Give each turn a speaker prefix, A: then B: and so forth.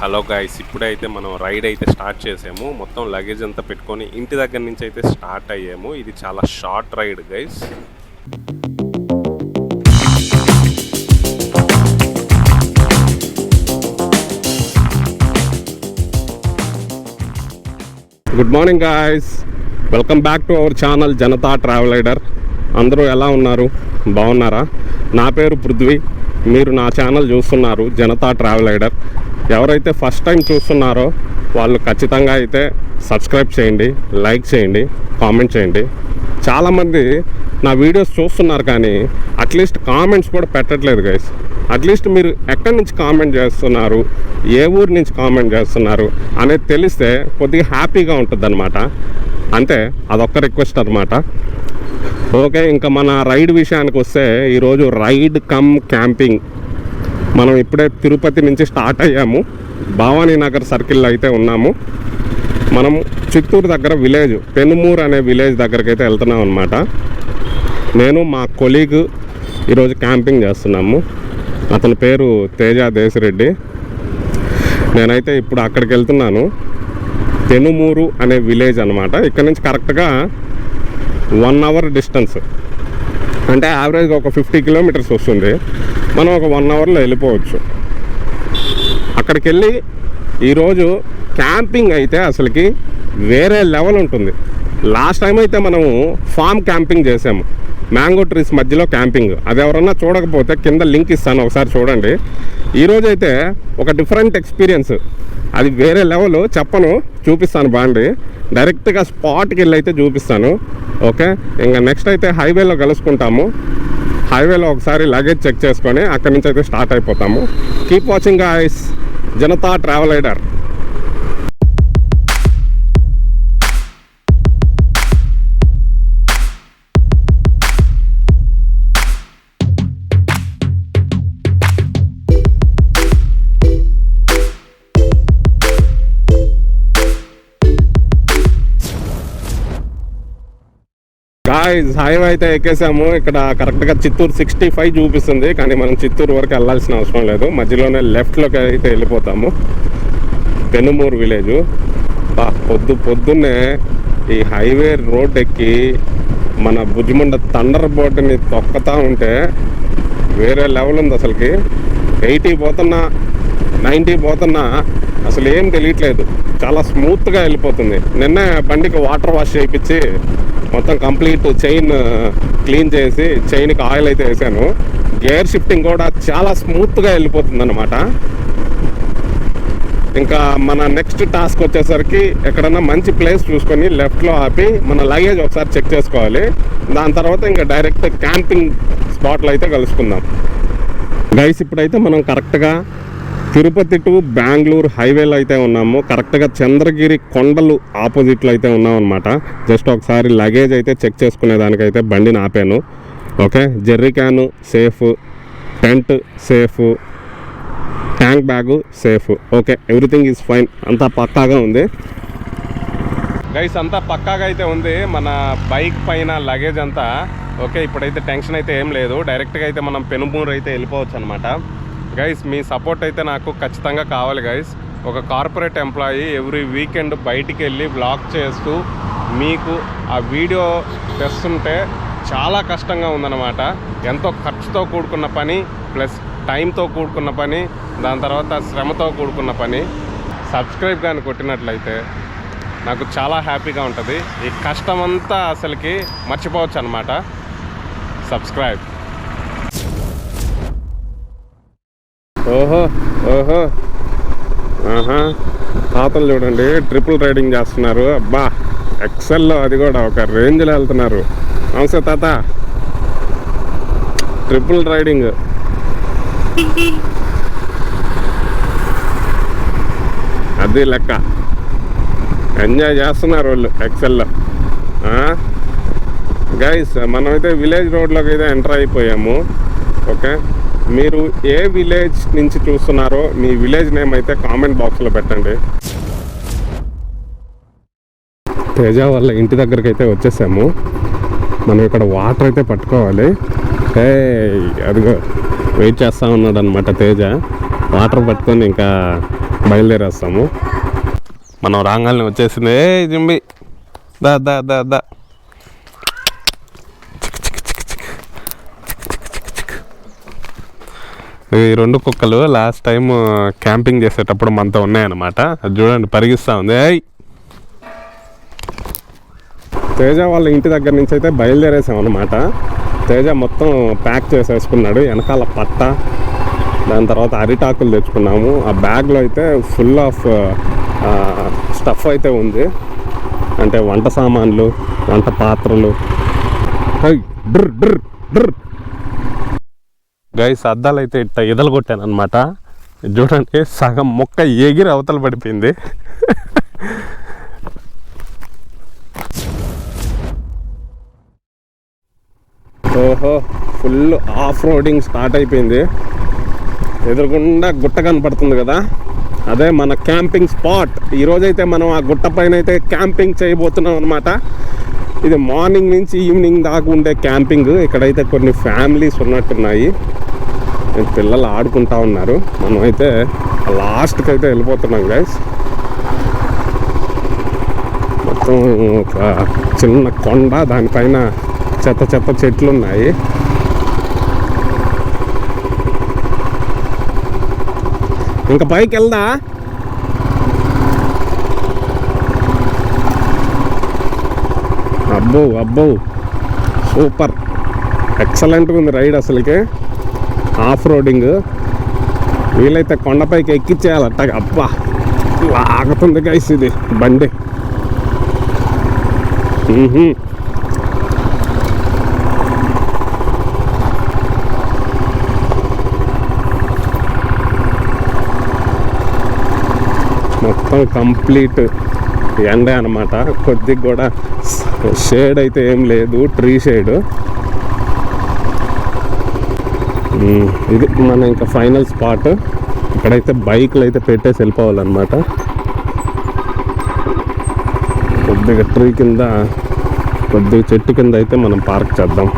A: Hello guys ఇప్పుడైతే మనం ride అయితే స్టార్ట్ చేసాము. మొత్తం లగేజ్ అంతా పెట్టుకొని ఇంటి దగ్గర నుంచి అయితే స్టార్ట్ అయ్యాము. ఇది చాలా short ride guys good morning guys welcome back to our channel Janata travel rider అందరూ ఎలా ఉన్నారు? బాగున్నారా? నా పేరు పృథ్వీ. మీరు నా ఛానల్ చూస్తున్నారు జనతా ట్రావెల్ రైడర్ ఎవరైతే ఫస్ట్ టైం చూస్తున్నారో వాళ్ళు ఖచ్చితంగా అయితే సబ్స్క్రైబ్ చేయండి లైక్ చేయండి కామెంట్ చేయండి. చాలామంది నా వీడియోస్ చూస్తున్నారు కానీ అట్లీస్ట్ కామెంట్స్ కూడా పెట్టట్లేదు గైస్ అట్లీస్ట్ మీరు ఎక్కడి నుంచి కామెంట్ చేస్తున్నారు ఏ ఊరు నుంచి కామెంట్ చేస్తున్నారు అనేది తెలిస్తే కొద్దిగా హ్యాపీగా ఉంటుంది అనమాట అంతే అదొక్క రిక్వెస్ట్ అనమాట ఓకే ఇంకా మన రైడ్ విషయానికి వస్తే ఈరోజు రైడ్ కమ్ క్యాంపింగ్ మనం ఇప్పుడే తిరుపతి నుంచి స్టార్ట్ అయ్యాము. భవానీ నగర్ సర్కిల్లో అయితే ఉన్నాము. మనం చిత్తూరు దగ్గర విలేజ్ పెనుమూరు అనే విలేజ్ దగ్గరికి అయితే వెళ్తున్నాం అనమాట నేను మా కొలీగ్ ఈరోజు క్యాంపింగ్ చేస్తున్నాము. అతని పేరు తేజ దేశరెడ్డి. నేనైతే ఇప్పుడు అక్కడికి వెళ్తున్నాను. పెనుమూరు అనే విలేజ్ అనమాట ఇక్కడ నుంచి కరెక్ట్గా వన్ అవర్ డిస్టెన్స్. అంటే యావరేజ్గా ఒక ఫిఫ్టీ కిలోమీటర్స్ వస్తుంది. మనం ఒక వన్ అవర్లో వెళ్ళిపోవచ్చు. అక్కడికి వెళ్ళి ఈరోజు క్యాంపింగ్ అయితే అసలుకి వేరే లెవెల్ ఉంటుంది. లాస్ట్ టైం అయితే మనము ఫామ్ క్యాంపింగ్ చేసాము. మ్యాంగో ట్రీస్ మధ్యలో క్యాంపింగ్. అది ఎవరన్నా చూడకపోతే కింద లింక్ ఇస్తాను ఒకసారి చూడండి. ఈరోజు అయితే ఒక డిఫరెంట్ ఎక్స్పీరియన్స్. అది వేరే లెవెల్ చెప్పను చూపిస్తాను బాండి. డైరెక్ట్గా స్పాట్కి వెళ్ళి అయితే చూపిస్తాను. ఓకే? ఇంకా నెక్స్ట్ అయితే హైవేలో కలుసుకుంటాము. హైవేలో ఒకసారి లగేజ్ చెక్ చేసుకొని అక్కడి నుంచి అయితే స్టార్ట్ అయిపోతాము. Keep watching ice Janata travel rider. హాయ్ హైవే అయితే ఎక్కేసాము. ఇక్కడ కరెక్ట్గా చిత్తూరు సిక్స్టీ ఫైవ్ చూపిస్తుంది. కానీ మనం చిత్తూరు వరకు వెళ్ళాల్సిన అవసరం లేదు. మధ్యలోనే లెఫ్ట్లోకి అయితే వెళ్ళిపోతాము. పెనుమూరు విలేజ్ పొద్దు పొద్దున్నే ఈ హైవే రోడ్ ఎక్కి మన భుజమండ తండర్ బోట్ని తొక్కతా ఉంటే వేరే లెవెల్ ఉంది అసలుకి. ఎయిటీ పోతున్నా నైంటీ పోతున్నా అసలు ఏం తెలియట్లేదు. చాలా స్మూత్గా వెళ్ళిపోతుంది. నిన్న బండికి వాటర్ వాష్ చేయించి మొత్తం కంప్లీట్ చైన్ క్లీన్ చేసి చైన్కి ఆయిల్ అయితే వేసాను. గేర్ షిఫ్టింగ్ కూడా చాలా స్మూత్గా వెళ్ళిపోతుంది అనమాట ఇంకా మన నెక్స్ట్ టాస్క్ వచ్చేసరికి ఎక్కడన్నా మంచి ప్లేస్ చూసుకొని లెఫ్ట్లో ఆపి మన లగేజ్ ఒకసారి చెక్ చేసుకోవాలి. దాని తర్వాత ఇంకా డైరెక్ట్ క్యాంపింగ్ స్పాట్లో అయితే కలుసుకుందాం. గైస్ ఇప్పుడైతే మనం కరెక్ట్గా తిరుపతి టు బెంగళూరు హైవేలో అయితే ఉన్నాము. కరెక్ట్గా చంద్రగిరి కొండలు ఆపోజిట్లో అయితే ఉన్నాం అనమాట జస్ట్ ఒకసారి లగేజ్ అయితే చెక్ చేసుకునే దానికైతే బండిని ఆపాను. Okay? Jerry can safe tent safe tank bag safe. Okay? Everything is fine. అంతా పక్కాగా ఉంది. గైస్ అంతా పక్కాగా అయితే ఉంది. మన బైక్ పైన లగేజ్ అంతా. ఓకే? ఇప్పుడైతే టెన్షన్ అయితే ఏం లేదు. డైరెక్ట్గా అయితే మనం పెనుమూరు అయితే వెళ్ళిపోవచ్చు అనమాట గైస్ మీ సపోర్ట్ అయితే నాకు ఖచ్చితంగా కావాలి గైస్ ఒక కార్పొరేట్ ఎంప్లాయీ ఎవ్రీ వీకెండ్ బయటికి వెళ్ళి బ్లాగ్ చేస్తూ మీకు ఆ వీడియో తెస్తుంటే చాలా కష్టంగా ఉందన్నమాట. ఎంతో ఖర్చుతో కూడుకున్న పని ప్లస్ టైంతో కూడుకున్న పని దాని తర్వాత శ్రమతో కూడుకున్న పని. సబ్స్క్రైబ్ కానీ కొట్టినట్లయితే నాకు చాలా హ్యాపీగా ఉంటుంది. ఈ కష్టం అంతా అసలుకి మర్చిపోవచ్చు అనమాట సబ్స్క్రైబ్ ఓహో ఓహో. ఆహా. తాతలు చూడండి ట్రిపుల్ రైడింగ్ చేస్తున్నారు. అబ్బా ఎక్సెల్లో అది కూడా ఒక రేంజ్లో వెళ్తున్నారు. నమస్తే తాత. Triple riding. అది లెక్క. ఎంజాయ్ చేస్తున్నారు వాళ్ళు ఎక్సెల్లో గైస్ మనమైతే విలేజ్ రోడ్లోకి అయితే ఎంటర్ అయిపోయాము. ఓకే మీరు ఏ విలేజ్ నుంచి చూస్తున్నారో మీ విలేజ్ నేమ్ అయితే కామెంట్ బాక్స్లో పెట్టండి. తేజ వాళ్ళ ఇంటి దగ్గరికి అయితే వచ్చేసాము. మనం ఇక్కడ వాటర్ అయితే పట్టుకోవాలి. ఏ అదిగో వెయిట్ చేస్తా ఉన్నాడు అనమాట తేజ. వాటర్ పట్టుకొని ఇంకా బయలుదేరేస్తాము. మనం రాగాల్ని వచ్చేసింది. ఏ జింబి దా దా దా దా. ఈ రెండు కుక్కలు లాస్ట్ టైం క్యాంపింగ్ చేసేటప్పుడు మనతో ఉన్నాయన్నమాట. అది చూడండి పరిగిస్తూ ఉంది. ఏయ్! తేజ వాళ్ళ ఇంటి దగ్గర నుంచి అయితే బయలుదేరేసాం అనమాట తేజ మొత్తం ప్యాక్ చేసేసుకున్నాడు. వెనకాల పట్ట దాని తర్వాత అరిటాకులు తెచ్చుకున్నాము. ఆ బ్యాగ్లో అయితే ఫుల్ ఆఫ్ స్టఫ్ అయితే ఉంది. అంటే వంట సామాన్లు వంట పాత్రలు. హై, డ్ర్ డ్ర్ డ్ర్. గైస్ అద్దాలు అయితే ఇట్ట ఎదలు కొట్టాను అనమాట చూడండి సగం మొక్క ఎగిరి అవతల పడిపోయింది. ఓహో ఫుల్ ఆఫ్ రోడింగ్ స్టార్ట్ అయిపోయింది. ఎదురుగుండా గుట్ట కనపడుతుంది కదా. అదే మన క్యాంపింగ్ స్పాట్. ఈరోజైతే మనం ఆ గుట్ట పైన అయితే క్యాంపింగ్ చేయబోతున్నాం అనమాట ఇది మార్నింగ్ నుంచి ఈవినింగ్ దాకా ఉండే క్యాంపింగ్. ఇక్కడైతే కొన్ని ఫ్యామిలీస్ ఉన్నట్టున్నాయి. పిల్లలు ఆడుకుంటా ఉన్నారు. మనం అయితే లాస్ట్కి అయితే వెళ్ళిపోతున్నాం గైస్ మొత్తం ఒక చిన్న కొండ దానిపైన చెత్త చెత్త చెట్లు ఉన్నాయి ఇంకా పైకి వెళ్దా? అబ్బో అబ్బో. సూపర్. ఎక్సలెంట్గా ఉంది రైడ్ అసలుకి. ఆఫ్ రోడింగ్ వీలైతే కొండపైకి ఎక్కిచ్చేయాలట అబ్బా. లాగుతుంది గైస్ ఇది. బండి. మొత్తం కంప్లీట్ ఎండే అనమాట కొద్దిగా కూడా షేడ్ అయితే ఏం లేదు ట్రీ షేడ్ ఇది మన ఇంకా ఫైనల్ స్పాట్ ఇక్కడైతే బైక్లు అయితే పెట్టేసి వెళ్ళిపోవాలన్నమాట. కొద్దిగా ట్రీ కింద కొద్దిగా చెట్టు కింద అయితే మనం పార్క్ చేద్దాం.